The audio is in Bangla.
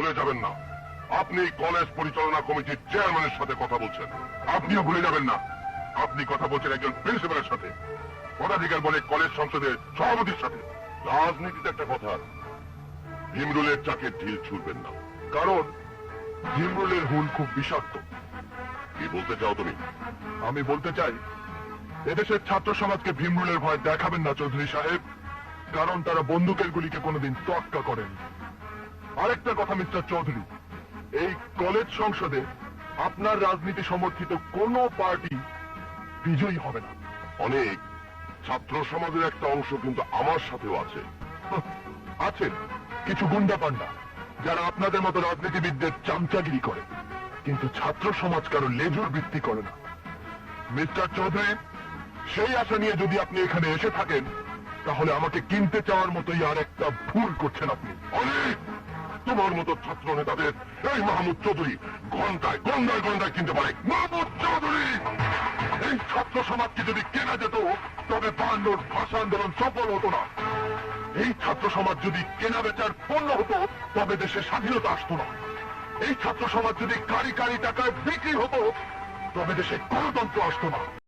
ভুলে যাবেন না। আপনি কলেজ পরিচালনা কমিটির চেয়ারম্যানের সাথে কথা বলছেন। আপনিও ভুলে যাবেন না। আপনি কথা বলছেন একজন প্রিন্সিপালের সাথে। পদাধিকার বলে কলেজ সংসদের সভাপতির সাথে। রাজনীতিতে একটা কথা। ভীমরুলের চাকে ঢিল ছুড়বেন না। কারণ ভীমরুলের হুল খুব বিষাক্ত। কি বলতে চাও তুমি? আমি বলতে চাই, এদেশের ছাত্র সমাজকে ভীমরুলের ভয় দেখাবেন না চৌধুরী সাহেব। কারণ তারা বন্দুকের গুলিকে কোনোদিন তোয়াক্কা করেন আরেকটা কথা, মিস্টার চৌধুরী। এই কলেজ সংসদে আপনার রাজনীতি সমর্থিত কোনো পার্টি বিজয়ী হবে না। অনেক ছাত্র সমাজের একটা অংশ কিন্তু আমার সাথেও আছে। আছেন কিছু গুন্ডা পান্ডা যারা আপনাদের মতো রাজনীতিবিদদের চামচাগিরি করে। কিন্তু ছাত্র সমাজ কারও লেজুর বৃত্তি করে না। মিস্টার চৌধুরী, সেই আশা নিয়ে যদি আপনি এখানে এসে থাকেন, তাহলে আমাকে কিনতে চাওয়ার মতোই আর একটা ভুল করছেন আপনি। অনেক তোমার মতো ছাত্র নেতাদের এই মাহমুদ চৌধুরী ঘন্টায় ঘন্টায় ঘন্টায় কিনতে পারে। মাহমুদ চৌধুরী! এই ছাত্র সমাজকে যদি কেনা যেত, তবে বান্নর ভাষা আন্দোলন সফল হতো না। এই ছাত্র সমাজ যদি কেনা বেচার পণ্য হতো, তবে দেশে স্বাধীনতা আসতো না। এই ছাত্র সমাজ যদি কারি কারি টাকায় বিক্রি হতো, তবে দেশে গণতন্ত্র আসতো না।